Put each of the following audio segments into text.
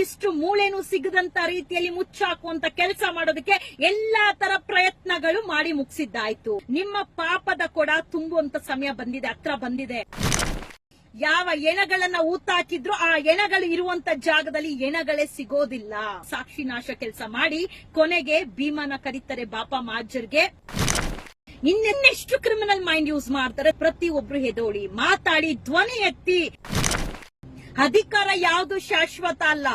ಒಂದಿಷ್ಟು ಮೂಳೆನೂ ಸಿಗದಂತ ರೀತಿಯಲ್ಲಿ ಮುಚ್ಚಾಕುವಂತ ಕೆಲಸ ಮಾಡೋದಕ್ಕೆ ಎಲ್ಲಾ ತರ ಪ್ರಯತ್ನಗಳು ಮಾಡಿ ಮುಗಿಸಿದ್ದಾಯ್ತು. ನಿಮ್ಮ ಪಾಪದ ಕೊಡ ತುಂಬುವಂತ ಸಮಯ ಬಂದಿದೆ, ಹತ್ರ ಬಂದಿದೆ. ಯಾವ ಎಣಗಳನ್ನ ಊತಾಕಿದ್ರು ಆ ಎಣಗಳು ಇರುವಂತ ಜಾಗದಲ್ಲಿ ಎಣಗಳೇ ಸಿಗೋದಿಲ್ಲ. ಸಾಕ್ಷಿ ನಾಶ ಕೆಲಸ ಮಾಡಿ ಕೊನೆಗೆ ಭೀಮನ ಕರೀತಾರೆ ಬಾಪ ಮಾಜರ್ಗೆ ಇನ್ನೆನ್ನೆಷ್ಟು ಕ್ರಿಮಿನಲ್ ಮೈಂಡ್ ಯೂಸ್ ಮಾಡ್ತಾರೆ, ಪ್ರತಿಯೊಬ್ರು ಹೆದೋಳಿ. ಮಾತಾಡಿ ಧ್ವನಿ ಎತ್ತಿ. ಅಧಿಕಾರ ಯಾವುದು ಶಾಶ್ವತ ಅಲ್ಲ.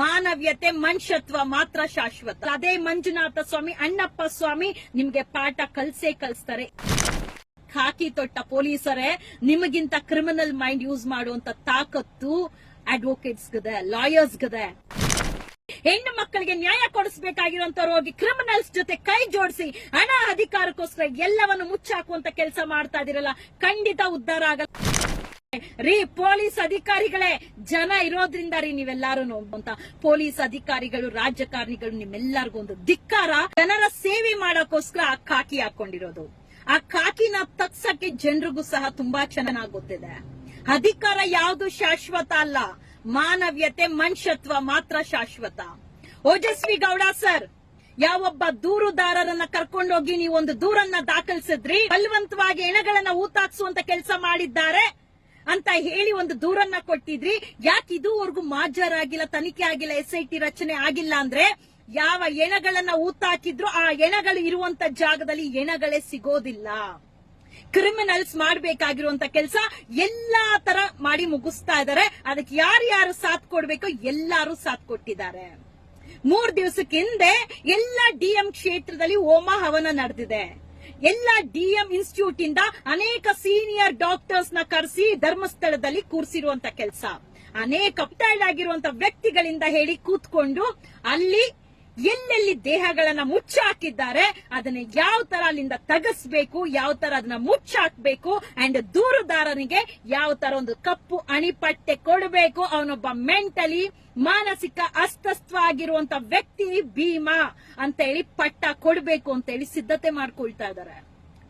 ಮಾನವ್ಯತೆ ಮನುಷ್ಯತ್ವ ಮಾತ್ರ ಶಾಶ್ವತ. ಅದೇ ಮಂಜುನಾಥ ಸ್ವಾಮಿ, ಅಣ್ಣಪ್ಪ ಸ್ವಾಮಿ ನಿಮ್ಗೆ ಪಾಠ ಕಲ್ಸೇ ಕಲಿಸ್ತಾರೆ. ಖಾಕಿ ತೊಟ್ಟ ಪೊಲೀಸರೇ, ನಿಮಗಿಂತ ಕ್ರಿಮಿನಲ್ ಮೈಂಡ್ ಯೂಸ್ ಮಾಡುವಂತ ತಾಕತ್ತು ಅಡ್ವೊಕೇಟ್ಸ್ ಗದೆ ಲಾಯರ್ಸ್ ಗದೆ. ಹೆಣ್ಣು ಮಕ್ಕಳಿಗೆ ನ್ಯಾಯ ಕೊಡಿಸಬೇಕಾಗಿರುವಂತವ್ರು ಹೋಗಿ ಕ್ರಿಮಿನಲ್ಸ್ ಜೊತೆ ಕೈ ಜೋಡಿಸಿ ಹಣ ಅಧಿಕಾರಕ್ಕೋಸ್ಕರ ಎಲ್ಲವನ್ನು ಮುಚ್ಚಾಕುವಂತ ಕೆಲಸ ಮಾಡ್ತಾ ಇದೀರಲ್ಲ, ಖಂಡಿತ ಉದ್ಧಾರ ಆಗಲ್ಲ. ರೀ, ಪೊಲೀಸ್ ಅಧಿಕಾರಿಗಳೇ, ಜನ ಇರೋದ್ರಿಂದ ರೀ ನೀವೆಲ್ಲಾರು ಅಂತ ಪೊಲೀಸ್ ಅಧಿಕಾರಿಗಳು ರಾಜಕಾರಣಿಗಳು ನಿಮ್ಮೆಲ್ಲರಿಗೂ ಒಂದು ಧಿಕ್ಕಾರ. ಜನರ ಸೇವೆ ಮಾಡೋಕೋಸ್ಕರ ಆ ಕಾಕಿ ಹಾಕೊಂಡಿರೋದು. ಆ ಕಾಕಿನ ತಗ್ಸಕ್ಕೆ ಜನರಿಗೂ ಸಹ ತುಂಬಾ ಚೆನ್ನಾಗಿ ಗೊತ್ತಿದೆ ಅಧಿಕಾರ ಯಾವುದು ಶಾಶ್ವತ ಅಲ್ಲ. ಮಾನವ್ಯತೆ, ಮನುಷ್ಯತ್ವ ಮಾತ್ರ ಶಾಶ್ವತ. ಓಜಸ್ವಿ ಗೌಡ ಸರ್, ಯಾವೊಬ್ಬ ದೂರುದಾರರನ್ನ ಕರ್ಕೊಂಡೋಗಿ ನೀವು ಒಂದು ದೂರನ್ನ ದಾಖಲಿಸಿದ್ರಿ? ಬಲವಂತವಾಗಿ ಎಣಗಳನ್ನ ಊತಾಕ್ಸುವಂತ ಕೆಲಸ ಮಾಡಿದ್ದಾರೆ. ಅಂತ ಹೇಳಿ ಒಂದು ದೂರನ್ನ ಕೊಟ್ಟಿದ್ರಿ. ಯಾಕೆ ಇದುವರೆಗೂ ಮಾಜರಾಗಿಲ್ಲ ತನಿಖೆ ಆಗಿಲ್ಲ ಎಸ್ ಐ ಟಿ ರಚನೆ ಆಗಿಲ್ಲ ಅಂದ್ರೆ ಯಾವ ಎಣಗಳನ್ನ ಊತಾಕಿದ್ರು ಆ ಎಣಗಳು ಇರುವಂತ ಜಾಗದಲ್ಲಿ ಎಣಗಳೇ ಸಿಗೋದಿಲ್ಲ. ಕ್ರಿಮಿನಲ್ಸ್ ಮಾಡಬೇಕಾಗಿರುವಂತ ಕೆಲಸ ಎಲ್ಲಾ ತರ ಮಾಡಿ ಮುಗಿಸ್ತಾ ಇದಾರೆ. ಅದಕ್ಕೆ ಯಾರ್ಯಾರು ಸಾಥ್ ಕೊಡ್ಬೇಕು ಎಲ್ಲಾರು ಸಾಥ್ ಕೊಟ್ಟಿದ್ದಾರೆ. ಮೂರ್ ದಿವಸಕ್ಕೆ ಹಿಂದೆ ಎಲ್ಲ ಡಿಎಂ ಕ್ಷೇತ್ರದಲ್ಲಿ ಹೋಮ ಹವನ ನಡೆದಿದೆ. ಎಲ್ಲ ಡಿಎಂ ಇನ್ಸ್ಟಿಟ್ಯೂಟ್ ಇಂದ ಅನೇಕ ಸೀನಿಯರ್ ಡಾಕ್ಟರ್ಸ್ನ ಕರೆಸಿ ಧರ್ಮಸ್ಥಳದಲ್ಲಿ ಕೂರಿಸಿರುವಂತ ಕೆಲಸ. ಅನೇಕ ಟೈರ್ಡ್ ಆಗಿರುವಂತ ವ್ಯಕ್ತಿಗಳಿಂದ ಹೇಳಿ ಕೂತ್ಕೊಂಡು ಅಲ್ಲಿ ಎಲ್ಲೆಲ್ಲಿ ದೇಹಗಳನ್ನ ಮುಚ್ಚಾಕಿದ್ದಾರೆ, ಅದನ್ನ ಯಾವ ತರ ಅಲ್ಲಿಂದ ತಗಸ್ಬೇಕು, ಯಾವ ತರ ಅದನ್ನ ಮುಚ್ಚಾಕ್ಬೇಕು ಅಂಡ್ ದೂರುದಾರನಿಗೆ ಯಾವ ತರ ಒಂದು ಕಪ್ಪು ಅಣಿಪಟ್ಟೆ ಕೊಡಬೇಕು, ಅವನೊಬ್ಬ ಮೆಂಟಲಿ ಮಾನಸಿಕ ಅಸ್ತಸ್ವ ಆಗಿರುವಂತ ವ್ಯಕ್ತಿ ಭೀಮಾ. ಅಂತ ಹೇಳಿ ಪಟ್ಟ ಕೊಡ್ಬೇಕು ಅಂತ ಹೇಳಿ ಸಿದ್ಧತೆ ಮಾಡ್ಕೊಳ್ತಾ ಇದಾರೆ.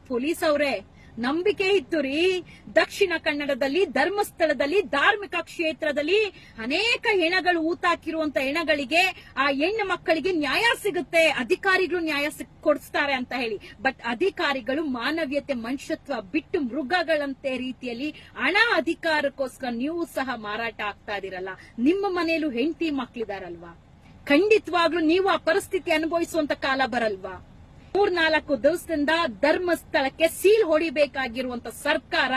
ಪೊಲೀಸ್ ಅವರೇ, ನಂಬಿಕೆ ಇತ್ತು ರೀ. ದಕ್ಷಿಣ ಕನ್ನಡದಲ್ಲಿ, ಧರ್ಮಸ್ಥಳದಲ್ಲಿ, ಧಾರ್ಮಿಕ ಕ್ಷೇತ್ರದಲ್ಲಿ ಅನೇಕ ಹೆಣಗಳು ಊತಾಕಿರುವಂತ ಹೆಣಗಳಿಗೆ ಆ ಹೆಣ್ಣು ಮಕ್ಕಳಿಗೆ ನ್ಯಾಯ ಸಿಗುತ್ತೆ, ಅಧಿಕಾರಿಗಳು ನ್ಯಾಯ ಕೊಡಿಸ್ತಾರೆ ಅಂತ ಹೇಳಿ. ಬಟ್ ಅಧಿಕಾರಿಗಳು ಮಾನವೀಯತೆ, ಮನುಷ್ಯತ್ವ ಬಿಟ್ಟು ಮೃಗಗಳಂತೆ ರೀತಿಯಲ್ಲಿ ಹಣ ಅಧಿಕಾರಕ್ಕೋಸ್ಕರ ನೀವು ಸಹ ಮಾರಾಟ ಆಗ್ತಾ ಇದೀರಲ್ಲ ನಿಮ್ಮ ಮನೆಯಲ್ಲೂ ಹೆಂಡತಿ ಮಕ್ಳಿದಾರಲ್ವಾ? ಖಂಡಿತವಾಗ್ಲೂ ನೀವು ಆ ಪರಿಸ್ಥಿತಿ ಅನುಭವಿಸುವಂತ ಕಾಲ ಬರಲ್ವಾ? ಮೂರ್ನಾಲ್ಕು ದಿವಸದಿಂದ ಧರ್ಮಸ್ಥಳಕ್ಕೆ ಸೀಲ್ ಹೊಡಿಬೇಕಾಗಿರುವಂತ ಸರ್ಕಾರ,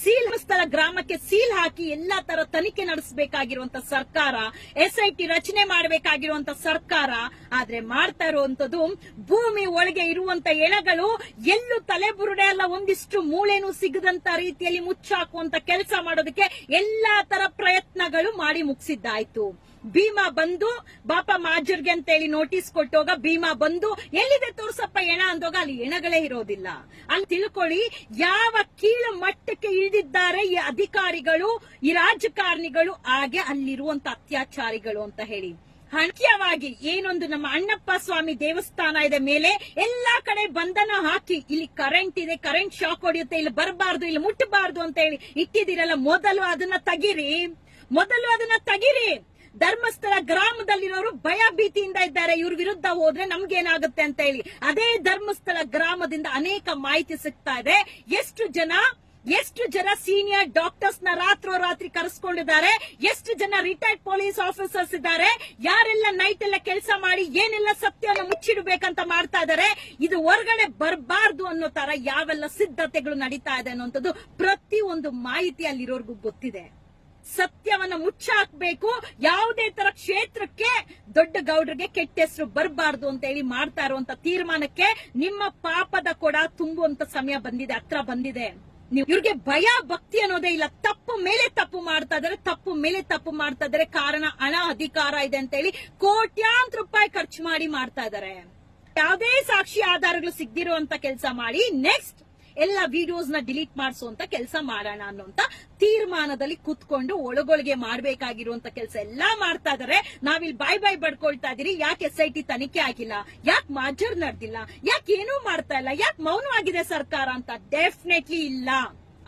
ಸೀಲ್ ಸ್ಥಳ ಗ್ರಾಮಕ್ಕೆ ಸೀಲ್ ಹಾಕಿ ಎಲ್ಲಾ ತರ ತನಿಖೆ ನಡೆಸಬೇಕಾಗಿರುವಂತ ಸರ್ಕಾರ, ಎಸ್ಐಟಿ ರಚನೆ ಮಾಡಬೇಕಾಗಿರುವಂತ ಸರ್ಕಾರ, ಆದ್ರೆ ಮಾಡ್ತಾ ಇರುವಂತದ್ದು ಭೂಮಿ ಒಳಗೆ ಇರುವಂತ ಎಣಗಳು ಎಲ್ಲೂ ತಲೆಬುರುಡೆ ಅಲ್ಲ, ಒಂದಿಷ್ಟು ಮೂಳೆನೂ ಸಿಗದಂತ ರೀತಿಯಲ್ಲಿ ಮುಚ್ಚಾಕುವಂತ ಕೆಲಸ ಮಾಡೋದಕ್ಕೆ ಎಲ್ಲಾ ತರ ಪ್ರಯತ್ನಗಳು ಮಾಡಿ ಮುಗಿಸಿದ್ದಾಯ್ತು. ಭೀಮಾ ಬಂದು ಬಾಪ ಮಾಜರ್ಗೆ ಅಂತ ಹೇಳಿ ನೋಟಿಸ್ ಕೊಟ್ಟೋಗ ಭೀಮಾ ಬಂದು, ಎಲ್ಲಿದೆ ತೋರ್ಸಪ್ಪ ಎಣ? ಅಂದೋಗ ಅಲ್ಲಿ ಎಣಗಳೇ ಇರೋದಿಲ್ಲ. ಅಲ್ಲಿ ತಿಳ್ಕೊಳ್ಳಿ, ಯಾವ ಕೀಳು ಮಟ್ಟಕ್ಕೆ ಇಳಿದಿದ್ದಾರೆ ಈ ಅಧಿಕಾರಿಗಳು, ಈ ರಾಜಕಾರಣಿಗಳು, ಹಾಗೆ ಅಲ್ಲಿರುವಂತ ಅತ್ಯಾಚಾರಿಗಳು ಅಂತ ಹೇಳಿ. ಹಣಕ್ಯವಾಗಿ ಏನೊಂದು ನಮ್ಮ ಅಣ್ಣಪ್ಪ ಸ್ವಾಮಿ ದೇವಸ್ಥಾನ ಇದೆ ಮೇಲೆ, ಎಲ್ಲಾ ಕಡೆ ಬಂಧನ ಹಾಕಿ, ಇಲ್ಲಿ ಕರೆಂಟ್ ಇದೆ ಕರೆಂಟ್ ಶಾಕ್ ಹೊಡೆಯುತ್ತೆ, ಇಲ್ಲಿ ಬರಬಾರ್ದು, ಇಲ್ಲಿ ಮುಟ್ಟಬಾರ್ದು ಅಂತ ಹೇಳಿ ಇಟ್ಟಿದ್ದೀರಲ್ಲ, ಮೊದಲು ಅದನ್ನ ತಗಿರಿ. ಮೊದಲು ಅದನ್ನ ತೆಗಿರಿ. ಧರ್ಮಸ್ಥಳ ಗ್ರಾಮದಲ್ಲಿರೋರು ಭಯ ಭೀತಿಯಿಂದ ಇದ್ದಾರೆ. ಇವ್ರ ವಿರುದ್ಧ ಹೋದ್ರೆ ನಮ್ಗೇನಾಗುತ್ತೆ ಅಂತ ಹೇಳಿ. ಅದೇ ಧರ್ಮಸ್ಥಳ ಗ್ರಾಮದಿಂದ ಅನೇಕ ಮಾಹಿತಿ ಸಿಗ್ತಾ ಇದೆ. ಎಷ್ಟು ಜನ ಎಷ್ಟು ಜನ ಸೀನಿಯರ್ ಡಾಕ್ಟರ್ಸ್ನ ರಾತ್ರೋರಾತ್ರಿ ಕರೆಸ್ಕೊಂಡಿದ್ದಾರೆ? ಎಷ್ಟು ಜನ ರಿಟೈರ್ಡ್ ಪೊಲೀಸ್ ಆಫೀಸರ್ಸ್ ಇದ್ದಾರೆ? ಯಾರೆಲ್ಲ ನೈಟ್ ಎಲ್ಲ ಕೆಲಸ ಮಾಡಿ ಏನೆಲ್ಲ ಸತ್ಯವನ್ನು ಮುಚ್ಚಿಡಬೇಕಂತ ಮಾಡ್ತಾ ಇದ್ದಾರೆ? ಇದು ಹೊರಗಡೆ ಬರಬಾರ್ದು ಅನ್ನೋ ತರ ಯಾವೆಲ್ಲ ಸಿದ್ಧತೆಗಳು ನಡೀತಾ ಇದೆ ಅನ್ನುವಂಥದ್ದು ಪ್ರತಿ ಒಂದು ಮಾಹಿತಿ ಅಲ್ಲಿರೋರ್ಗೂ ಗೊತ್ತಿದೆ. ಸತ್ಯವನ್ನ ಮುಚ್ಚಾಕ್ಬೇಕು. ಯಾವುದೇ ತರ ಕ್ಷೇತ್ರಕ್ಕೆ ದೊಡ್ಡ ಗೌಡ್ರಿಗೆ ಕೆಟ್ಟ ಹೆಸರು ಬರಬಾರ್ದು ಅಂತ ಹೇಳಿ ಮಾಡ್ತಾ ಇರುವಂತ ತೀರ್ಮಾನಕ್ಕೆ ನಿಮ್ಮ ಪಾಪದ ಕೊಡ ತುಂಬುವಂತ ಸಮಯ ಬಂದಿದೆ, ಹತ್ರ ಬಂದಿದೆ. ನೀವು ಇವ್ರಿಗೆ ಭಯ, ಭಕ್ತಿ ಅನ್ನೋದೇ ಇಲ್ಲ. ತಪ್ಪು ಮೇಲೆ ತಪ್ಪು ಮಾಡ್ತಾ ಇದಾರೆ ತಪ್ಪು ಮೇಲೆ ತಪ್ಪು ಮಾಡ್ತಾ ಇದಾರೆ ಕಾರಣ ಹಣ, ಅಧಿಕಾರ ಇದೆ ಅಂತ ಹೇಳಿ ಕೋಟ್ಯಾಂತರ ರೂಪಾಯಿ ಖರ್ಚು ಮಾಡಿ ಮಾಡ್ತಾ ಇದಾರೆ ಯಾವುದೇ ಸಾಕ್ಷಿ ಆಧಾರಗಳು ಸಿಗ್ದಿರುವಂತ ಕೆಲಸ ಮಾಡಿ ನೆಕ್ಸ್ಟ್ ಎಲ್ಲ ವಿಡಿಯೋಸ್ನ ಡಿಲೀಟ್ ಮಾಡಿಸುವಂತ ಕೆಲಸ ಮಾಡೋಣ ಅನ್ನೋಂತ ತೀರ್ಮಾನದಲ್ಲಿ ಕುತ್ಕೊಂಡು ಒಳಗೊಳಗೆ ಮಾಡ್ಬೇಕಾಗಿರುವಂತ ಕೆಲಸ ಎಲ್ಲಾ ಮಾಡ್ತಾ ಇದಾರೆ. ನಾವಿಲ್ಲಿ ಬಾಯ್ ಬಾಯ್ ಬಡ್ಕೊಳ್ತಾ ಇದೀರಿ. ಯಾಕೆ ಎಸ್ ಐ ಟಿ ತನಿಖೆ ಆಗಿಲ್ಲ? ಯಾಕೆ ಮಾಜರ್ ನಡೆದಿಲ್ಲ? ಯಾಕೆ ಏನೂ ಮಾಡ್ತಾ ಇಲ್ಲ? ಯಾಕೆ ಮೌನವಾಗಿದೆ ಸರ್ಕಾರ ಅಂತ? ಡೆಫಿನೆಟ್ಲಿ ಇಲ್ಲ.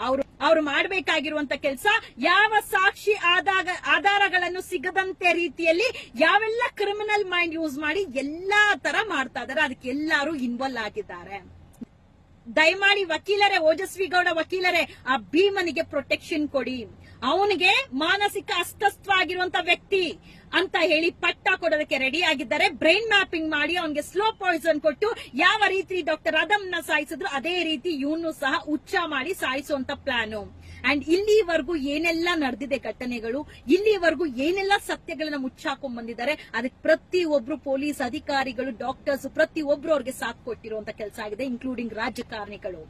ಅವರು, ಅವ್ರು ಮಾಡಬೇಕಾಗಿರುವಂತ ಕೆಲಸ ಯಾವ ಸಾಕ್ಷಿ ಆದಾಗ, ಆಧಾರಗಳನ್ನು ಸಿಗದಂತೆ ರೀತಿಯಲ್ಲಿ ಯಾವೆಲ್ಲ ಕ್ರಿಮಿನಲ್ ಮೈಂಡ್ ಯೂಸ್ ಮಾಡಿ ಎಲ್ಲಾ ತರ ಮಾಡ್ತಾ ಇದಾರೆ. ಅದಕ್ಕೆ ಎಲ್ಲರೂ ಇನ್ವಾಲ್ವ್ ಆಗಿದ್ದಾರೆ. ದಯಮಾಡಿ ವಕೀಲರೇ, ಓಜಸ್ವಿ ಗೌಡ ವಕೀಲರೇ, ಆ ಭೀಮನಿಗೆ ಪ್ರೊಟೆಕ್ಷನ್ ಕೊಡಿ. ಅವನಿಗೆ ಮಾನಸಿಕ ಅಸ್ತಸ್ವ ಆಗಿರುವಂತ ವ್ಯಕ್ತಿ ಅಂತ ಹೇಳಿ ಪಟ್ಟ ಕೊಡೋದಕ್ಕೆ ರೆಡಿ ಆಗಿದ್ದಾರೆ. ಬ್ರೈನ್ ಮ್ಯಾಪಿಂಗ್ ಮಾಡಿ ಅವನಿಗೆ ಸ್ಲೋ ಪಾಯ್ಸನ್ ಕೊಟ್ಟು ಯಾವ ರೀತಿ ಡಾಕ್ಟರ್ ಅದಮ್ನ ಸಾಯಿಸಿದ್ರು, ಅದೇ ರೀತಿ ಇವನು ಸಹ ಉಚ್ಚ ಮಾಡಿ ಸಾಯಿಸುವಂತ ಪ್ಲಾನು ಅಂಡ್ ಇಲ್ಲಿವರೆಗೂ ಏನೆಲ್ಲ ನಡೆದಿದೆ ಘಟನೆಗಳು, ಇಲ್ಲಿವರೆಗೂ ಏನೆಲ್ಲ ಸತ್ಯಗಳನ್ನ ಮುಚ್ಚಾಕೊಂಡ್ ಬಂದಿದ್ದಾರೆ ಅದಕ್ಕೆ ಪ್ರತಿ ಒಬ್ರು ಪೊಲೀಸ್ ಅಧಿಕಾರಿಗಳು ಡಾಕ್ಟರ್ಸ್ ಪ್ರತಿ ಒಬ್ರು ಅವ್ರಿಗೆ ಸಾಥ್ ಕೊಟ್ಟಿರುವಂತ ಕೆಲಸ ಆಗಿದೆ ಇನ್ಕ್ಲೂಡಿಂಗ್ ರಾಜಕಾರಣಿಗಳು.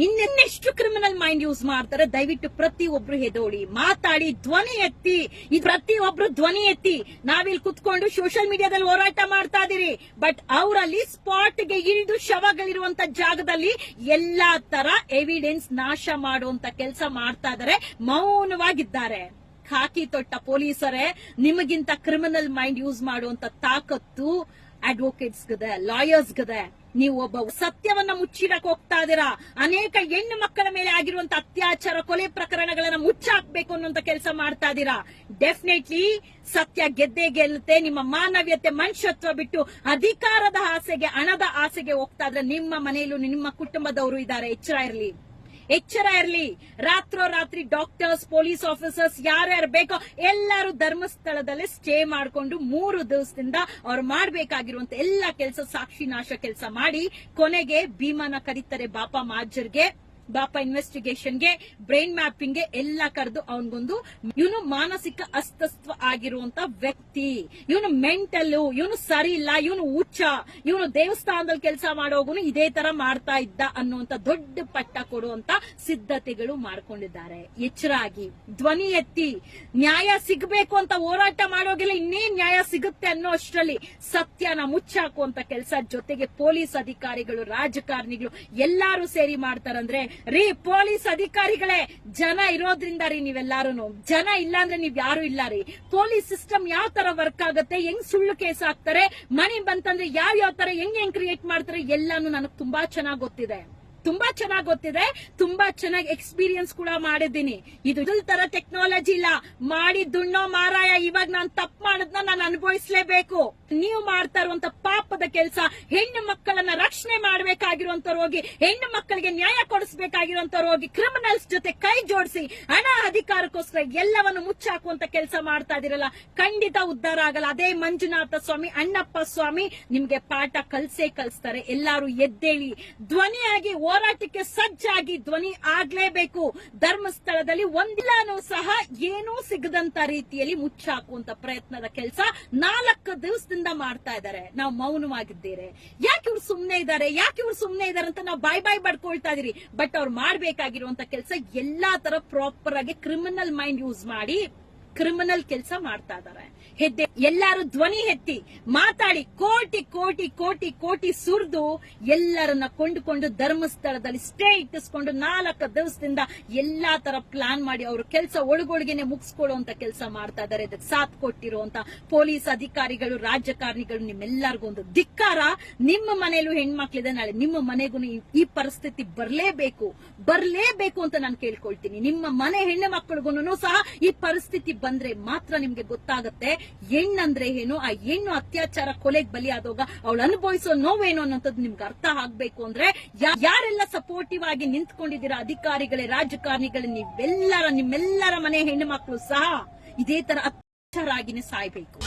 ಇನ್ನೆಷ್ಟು ಕ್ರಿಮಿನಲ್ ಮೈಂಡ್ ಯೂಸ್ ಮಾಡ್ತಾರೆ? ದಯವಿಟ್ಟು ಪ್ರತಿ ಒಬ್ರು ಹೆದೋಳಿ. ಮಾತಾಡಿ, ಧ್ವನಿ ಎತ್ತಿ. ಪ್ರತಿ ಒಬ್ರು ಧ್ವನಿ ಎತ್ತಿ. ನಾವಿಲ್ಲಿ ಕುತ್ಕೊಂಡು ಸೋಷಿಯಲ್ ಮೀಡಿಯಾದಲ್ಲಿ ಹೋರಾಟ ಮಾಡ್ತಾ ಇದೀರಿ. ಬಟ್ ಅವರಲ್ಲಿ ಸ್ಪಾಟ್ಗೆ ಇಳಿದು ಶವಗಳಿರುವಂತ ಜಾಗದಲ್ಲಿ ಎಲ್ಲಾ ತರ ಎವಿಡೆನ್ಸ್ ನಾಶ ಮಾಡುವಂತ ಕೆಲಸ ಮಾಡ್ತಾ ಇದಾರೆ. ಮೌನವಾಗಿದ್ದಾರೆ. ಖಾಕಿ ತೊಟ್ಟ ಪೊಲೀಸರೇ, ನಿಮಗಿಂತ ಕ್ರಿಮಿನಲ್ ಮೈಂಡ್ ಯೂಸ್ ಮಾಡುವಂತ ತಾಕತ್ತು ಅಡ್ವೊಕೇಟ್ಸ್ ಗದೆ ಲಾಯರ್ಸ್ ಗದೆ ನೀವು ಒಬ್ಬ ಸತ್ಯವನ್ನ ಮುಚ್ಚಿಡಕ್ ಹೋಗ್ತಾ ಇದೀರಾ ಅನೇಕ ಹೆಣ್ಣು ಮಕ್ಕಳ ಮೇಲೆ ಆಗಿರುವಂತ ಅತ್ಯಾಚಾರ, ಕೊಲೆ ಪ್ರಕರಣಗಳನ್ನ ಮುಚ್ಚಾಕ್ಬೇಕು ಅನ್ನುವಂತ ಕೆಲಸ ಮಾಡ್ತಾ ಇದೀರಾ ಡೆಫಿನೆಟ್ಲಿ ಸತ್ಯ ಗೆದ್ದೆ ಗೆಲ್ಲುತ್ತೆ. ನಿಮ್ಮ ಮಾನವೀಯತೆ ಮನುಷ್ಯತ್ವ ಬಿಟ್ಟು ಅಧಿಕಾರದ ಆಸೆಗೆ, ಹಣದ ಆಸೆಗೆ ಹೋಗ್ತಾ ಇದ್ರೆ ನಿಮ್ಮ ಮನೆಯಲ್ಲೂ ನಿಮ್ಮ ಕುಟುಂಬದವರು ಇದ್ದಾರೆ. ಎಚ್ಚರ ಇರಲಿ. ಎಚ್ಚರ ಇರಲಿ. ರಾತ್ರೋರಾತ್ರಿ ಡಾಕ್ಟರ್ಸ್ ಪೊಲೀಸ್ ಆಫೀಸರ್ಸ್ ಯಾರ್ಯಾರು ಬೇಕೋ ಎಲ್ಲರೂ ಧರ್ಮಸ್ಥಳದಲ್ಲಿ ಸ್ಟೇ ಮಾಡ್ಕೊಂಡು ಮೂರು ದಿವಸದಿಂದ ಅವ್ರು ಮಾಡಬೇಕಾಗಿರುವಂತ ಎಲ್ಲ ಕೆಲಸ ಸಾಕ್ಷಿ ನಾಶ ಕೆಲಸ ಮಾಡಿ ಕೊನೆಗೆ ಭೀಮನ ಕರೀತಾರೆ ಬಾಪ ಮಾಜರ್ಗೆ ಬಾಪ ಇನ್ವೆಸ್ಟಿಗೇಷನ್ಗೆ ಬ್ರೈನ್ ಮ್ಯಾಪಿಂಗ್ಗೆ ಎಲ್ಲ ಕರೆದು ಅವನಿಗೊಂದು, ಇವನು ಮಾನಸಿಕ ಅಸ್ತಸ್ವ ಆಗಿರುವಂತ ವ್ಯಕ್ತಿ. ಇವನು ಮೆಂಟಲ್ ಇವನು ಸರಿ ಇಲ್ಲ, ಇವನು ಹುಚ್ಚ, ಇವನು ದೇವಸ್ಥಾನದಲ್ಲಿ ಕೆಲಸ ಮಾಡೋಗುನು ಇದೇ ತರ ಮಾಡ್ತಾ ಇದ್ದ ಅನ್ನುವಂತ ದೊಡ್ಡ ಪಟ್ಟ ಕೊಡುವಂತ ಸಿದ್ಧತೆಗಳು ಮಾಡ್ಕೊಂಡಿದ್ದಾರೆ. ಎಚ್ಚರ ಆಗಿ ಧ್ವನಿ ಎತ್ತಿ, ನ್ಯಾಯ ಸಿಗಬೇಕು ಅಂತ ಹೋರಾಟ ಮಾಡೋಗಿಲ್ಲ ಇನ್ನೇನ್ ನ್ಯಾಯ ಸಿಗುತ್ತೆ ಅನ್ನೋ ಅಷ್ಟರಲ್ಲಿ ಸತ್ಯನ ಮುಚ್ಚಾಕುವಂತ ಕೆಲಸ ಜೊತೆಗೆ ಪೊಲೀಸ್ ಅಧಿಕಾರಿಗಳು, ರಾಜಕಾರಣಿಗಳು ಎಲ್ಲಾರು ಸೇರಿ ಮಾಡ್ತಾರಂದ್ರೆ ರೀ, ಪೊಲೀಸ್ ಅಧಿಕಾರಿಗಳೇ, ಜನ ಇರೋದ್ರಿಂದ ರೀ ನೀವೆಲ್ಲಾರು ಜನ ಇಲ್ಲ ಅಂದ್ರೆ ನೀವ್ ಯಾರು ಇಲ್ಲ ರೀ. ಪೊಲೀಸ್ ಸಿಸ್ಟಮ್ ಯಾವ ತರ ವರ್ಕ್ ಆಗುತ್ತೆ, ಹೆಂಗ್ ಸುಳ್ಳು ಕೇಸ್ ಹಾಕ್ತಾರೆ, ಮನೆ ಬಂತಂದ್ರೆ ಯಾವ ಯಾವ ತರ, ಹೆಂಗ್ ಹೆಂಗ್ ಕ್ರಿಯೇಟ್ ಮಾಡ್ತಾರೆ, ಎಲ್ಲಾನು ನನಗ್ ತುಂಬಾ ಚೆನ್ನಾಗ್ ಗೊತ್ತಿದೆ. ತುಂಬಾ ಚೆನ್ನಾಗಿ ಗೊತ್ತಿದೆ, ತುಂಬಾ ಚೆನ್ನಾಗಿ ಎಕ್ಸ್ಪೀರಿಯನ್ಸ್ ಕೂಡ ಮಾಡಿದ್ದೀನಿ. ಇದು ತರ ಟೆಕ್ನಾಲಜಿ ಇಲ್ಲ. ಮಾಡಿ ದುಣ್ಣೋ ಮಾರಾಯ, ಇವಾಗ ನಾನ್ ತಪ್ಪು ಮಾಡದ್ನ ನಾನು ಅನುಭವಿಸ್ಲೇಬೇಕು. ನೀವು ಮಾಡ್ತಾ ಇರುವಂತ ಪಾಪದ ಕೆಲಸ, ಹೆಣ್ಣು ಮಕ್ಕಳನ್ನ ರಕ್ಷಣೆ ಮಾಡಬೇಕಾಗಿರುವಂತ ಹೋಗಿ, ಹೆಣ್ಣು ಮಕ್ಕಳಿಗೆ ನ್ಯಾಯ ಕೊಡಿಸಬೇಕಾಗಿರುವಂತ ಹೋಗಿ ಕ್ರಿಮಿನಲ್ಸ್ ಜೊತೆ ಕೈ ಜೋಡಿಸಿ, ಹಣ ಅಧಿಕಾರಕ್ಕೋಸ್ಕರ ಎಲ್ಲವನ್ನು ಮುಚ್ಚಾಕುವಂತ ಕೆಲಸ ಮಾಡ್ತಾ ಇದೀರಲ್ಲ ಖಂಡಿತ ಉದ್ಧಾರ ಆಗಲ್ಲ. ಅದೇ ಮಂಜುನಾಥ ಸ್ವಾಮಿ, ಅಣ್ಣಪ್ಪ ಸ್ವಾಮಿ, ನಿಮ್ಗೆ ಪಾಠ ಕಲ್ಸೇ ಕಲಿಸ್ತಾರೆ. ಎಲ್ಲಾರು ಎದ್ದೇಳಿ, ಧ್ವನಿಯಾಗಿ ಹೋರಾಟಕ್ಕೆ ಸಜ್ಜಾಗಿ ಧ್ವನಿ ಆಗ್ಲೇಬೇಕು. ಧರ್ಮಸ್ಥಳದಲ್ಲಿ ಒಂದಿಲ್ಲನೂ ಸಹ ಏನೂ ಸಿಗದಂತ ರೀತಿಯಲ್ಲಿ ಮುಚ್ಚಾಕುವಂತ ಪ್ರಯತ್ನದ ಕೆಲಸ ನಾಲ್ಕು ದಿವಸದಿಂದ ಮಾಡ್ತಾ ಇದ್ದಾರೆ. ನಾವು ಮೌನವಾಗಿದ್ದೀರಿ. ಯಾಕೆ ಇವ್ರು ಸುಮ್ನೆ ಇದ್ದಾರೆ? ಯಾಕೆ ಇವ್ರು ಸುಮ್ನೆ ಇದ್ದಾರೆ ಅಂತ ನಾವು ಬಾಯ್ ಬಾಯ್ ಬಡ್ಕೊಳ್ತಾ ಇದೀರಿ. ಬಟ್ ಅವ್ರು ಮಾಡ್ಬೇಕಾಗಿರುವಂತ ಕೆಲಸ ಎಲ್ಲಾ ತರ ಪ್ರಾಪರ್ ಆಗಿ ಕ್ರಿಮಿನಲ್ ಮೈಂಡ್ ಯೂಸ್ ಮಾಡಿ ಕ್ರಿಮಿನಲ್ ಕೆಲಸ ಮಾಡ್ತಾ ಇದ್ದಾರೆ. ಹೆದ್ದೆ ಎಲ್ಲಾರು ಧ್ವನಿ ಎತ್ತಿ ಮಾತಾಡಿ ಕೋಟಿ ಕೋಟಿ ಕೋಟಿ ಕೋಟಿ ಸುರಿದು ಎಲ್ಲರನ್ನ ಕೊಂಡುಕೊಂಡು ಧರ್ಮಸ್ಥಳದಲ್ಲಿ ಸ್ಟೇ ಇಟ್ಟಿಸ್ಕೊಂಡು ನಾಲ್ಕು ದಿವಸದಿಂದ ಎಲ್ಲಾ ತರ ಪ್ಲಾನ್ ಮಾಡಿ ಅವರು ಕೆಲಸ ಒಳಗೊಳಗೇನೆ ಮುಗಿಸ್ಕೊಳ್ಳುವಂತ ಕೆಲಸ ಮಾಡ್ತಾ ಇದ್ದಾರೆ ಇದಕ್ಕೆ ಸಾಥ್ ಕೊಟ್ಟಿರುವಂತ ಪೊಲೀಸ್ ಅಧಿಕಾರಿಗಳು ರಾಜಕಾರಣಿಗಳು ನಿಮ್ಮೆಲ್ಲರಿಗೂ ಒಂದು ಧಿಕ್ಕಾರ. ನಿಮ್ಮ ಮನೆಯಲ್ಲೂ ಹೆಣ್ಮಕ್ಳಿದೆ, ನಾಳೆ ನಿಮ್ಮ ಮನೆಗೂ ಈ- ಈ ಪರಿಸ್ಥಿತಿ ಬರ್ಲೇಬೇಕು. ಬರ್ಲೇಬೇಕು ಅಂತ ನಾನು ಕೇಳ್ಕೊಳ್ತೀನಿ. ನಿಮ್ಮ ಮನೆ ಹೆಣ್ಣು ಮಕ್ಕಳಿಗೂ ಸಹ ಈ ಪರಿಸ್ಥಿತಿ ಬಂದ್ರೆ ಮಾತ್ರ ನಿಮ್ಗೆ ಗೊತ್ತಾಗುತ್ತೆ. ಹೆಣ್ಣಂದ್ರೆ ಏನು? ಆ ಹೆಣ್ಣು ಅತ್ಯಾಚಾರ ಕೊಲೆಗೆ ಬಲಿಯಾದಾಗ ಅವಳು ಅನುಭವಿಸೋ ನೋವೇನು ಅನ್ನೋಂಥದ್ದು ನಿಮ್ಗೆ ಅರ್ಥ ಆಗ್ಬೇಕು ಅಂದ್ರೆ ಯಾರೆಲ್ಲ ಸಪೋರ್ಟಿವ್ ಆಗಿ ನಿಂತ್ಕೊಂಡಿದ್ದೀರಾ ಅಧಿಕಾರಿಗಳೇ, ರಾಜಕಾರಣಿಗಳೇ, ನೀವೆಲ್ಲರ, ನಿಮ್ಮೆಲ್ಲರ ಮನೆ ಹೆಣ್ಣು ಮಕ್ಕಳು ಸಹ ಇದೇ ತರ ಅತ್ಯಾಚಾರ ಆಗಿನೇ ಸಾಯ್ಬೇಕು.